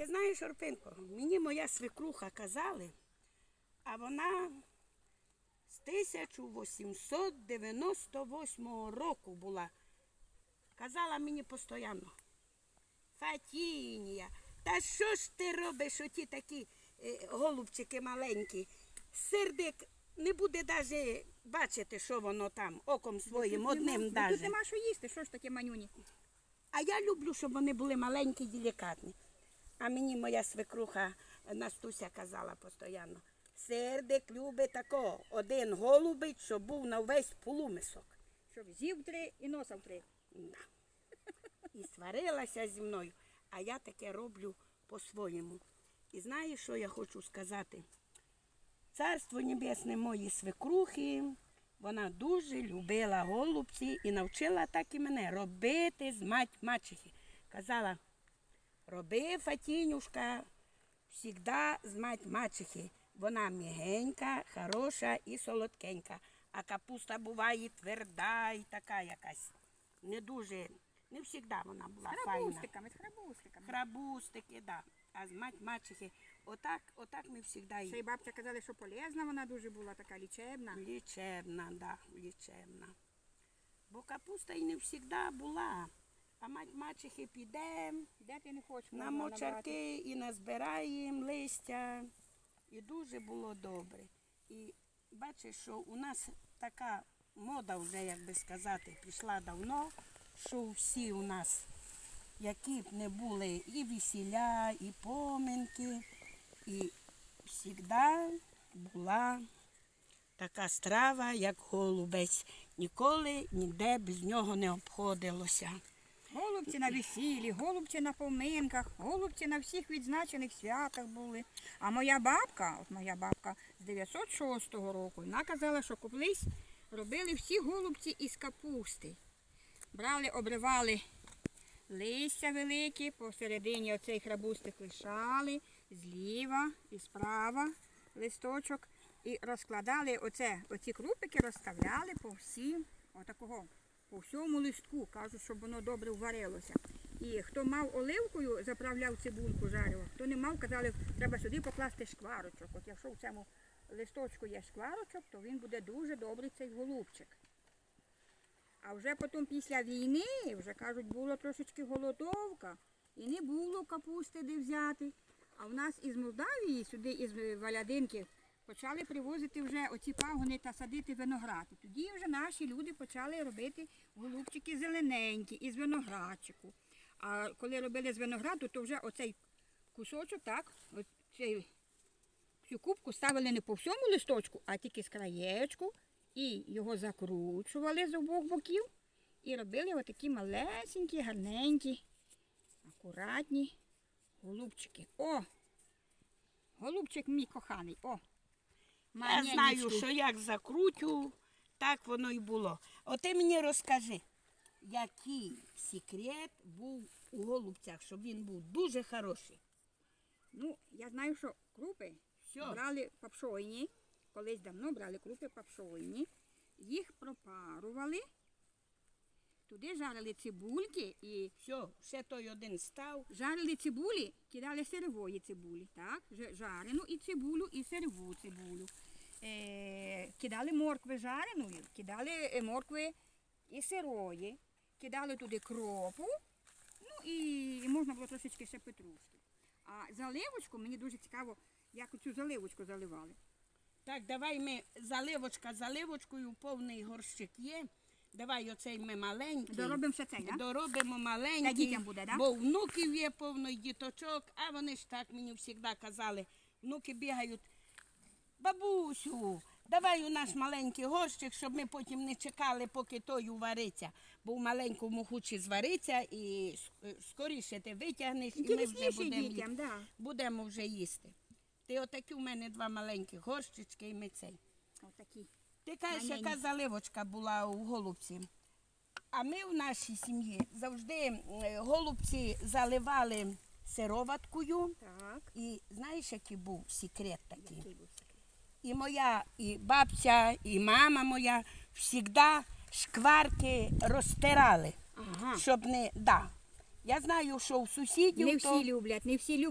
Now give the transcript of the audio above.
Ти знаєш, Орпинко, мені моя свекруха казали, а вона з 1898 року була. Казала мені постійно. Фатінія, та що ж ти робиш, оті такі е, голубчики маленькі? Сердик не буде навіть бачити, що воно там, оком своїм, одним Тут даже. нема що їсти, що ж таке манюні? А я люблю, щоб вони були маленькі, делікатні. А мені моя свекруха Настуся казала постійно. Сердик любить тако, один голубить, щоб був на весь полумисок. Щоб з'їв три і носав три. Да. І сварилася зі мною, а я таке роблю по-своєму. І знаєш, що я хочу сказати? Царство небесне моїй свекрухи, вона дуже любила голубці і навчила так і мене робити з мать мачехи. Казала, роби, Фатінюшка, завжди з мать мачехи. Вона мігенька, хороша і солодкенька. А капуста буває тверда і така якась. Не дуже, не завжди вона була З храбустиками, з храбустиками. Храбустики, да. А з мать мачехи, отак, отак ми завжди Ще й бабця казали, що полезна вона дуже була, така лічебна. Лічебна, да, лічебна. Бо капуста і не завжди була. А мать мачехи піде Де ти не хочеш? на мочарки і назбираємо листя. І дуже було добре. І бачиш, що у нас така мода вже, як би сказати, пішла давно, що всі у нас, які б не були і весіля, і поминки, і завжди була така страва, як голубець. Ніколи ніде без нього не обходилося. Голубці на весіллі, голубці на поминках, голубці на всіх відзначених святах були. А моя бабка, от моя бабка з 906 року, вона казала, що колись робили всі голубці із капусти. Брали, обривали листя великі, посередині оцей храбустик лишали, зліва і справа листочок. І розкладали оце, оці крупики розставляли по всім, отакого, по всьому листку, кажуть, щоб воно добре варилося. І хто мав оливкою, заправляв цибульку, жарив, хто не мав, казали, треба сюди покласти шкварочок. От якщо в цьому листочку є шкварочок, то він буде дуже добрий цей голубчик. А вже потім після війни, вже кажуть, було трошечки голодовка, і не було капусти де взяти. А в нас із Молдавії, сюди із Валядинки, почали привозити вже оці пагони та садити виноград. Тоді вже наші люди почали робити голубчики зелененькі із виноградчику. А коли робили з винограду, то вже оцей кусочок, так, оцей, цю кубку ставили не по всьому листочку, а тільки з краєчку, і його закручували з обох боків і робили отакі малесенькі, гарненькі, акуратні голубчики. О! Голубчик мій коханий. О! Я знаю, що як закрутю, так воно і було. О ти мені розкажи, який секрет був у голубцях, щоб він був дуже хороший. Ну, я знаю, що крупи Що? брали папшойні, колись давно брали крупи папшойні, їх пропарували, туди жарили цибульки і Все, ще той один став. жарили цибулі, кидали сирової цибулі, так? Жарену і цибулю, і сирову цибулю. Е, кидали моркви жареної, кидали е, моркви і сирої, кидали туди кропу, ну і можна було трошечки ще петрушки. А заливочку, мені дуже цікаво, як цю заливочку заливали. Так, давай ми заливочка заливочкою, повний горщик є. Давай оцей ми маленький. Доробимо ще цей, так? Доробимо маленький. Та дітям буде, да? Бо внуків є повно діточок, а вони ж так мені завжди казали. Внуки бігають. Бабусю, давай у наш маленький горщик, щоб ми потім не чекали, поки той увариться. Бо в маленькому хоче звариться і скоріше ти витягнеш, і ми вже будемо, дітям, да. будемо вже їсти. Ти отакі у мене два маленькі горщички і ми цей. Отакі. Ти кажеш, яка заливочка була у голубці. А ми в нашій сім'ї завжди е, голубці заливали сироваткою. Так. І знаєш, який був секрет такий? Який був секрет? І моя, і бабця, і мама моя завжди шкварки розтирали, Ага. щоб не. Да. Я знаю, що у сусідів Не то... всі люблять, не всі люблять.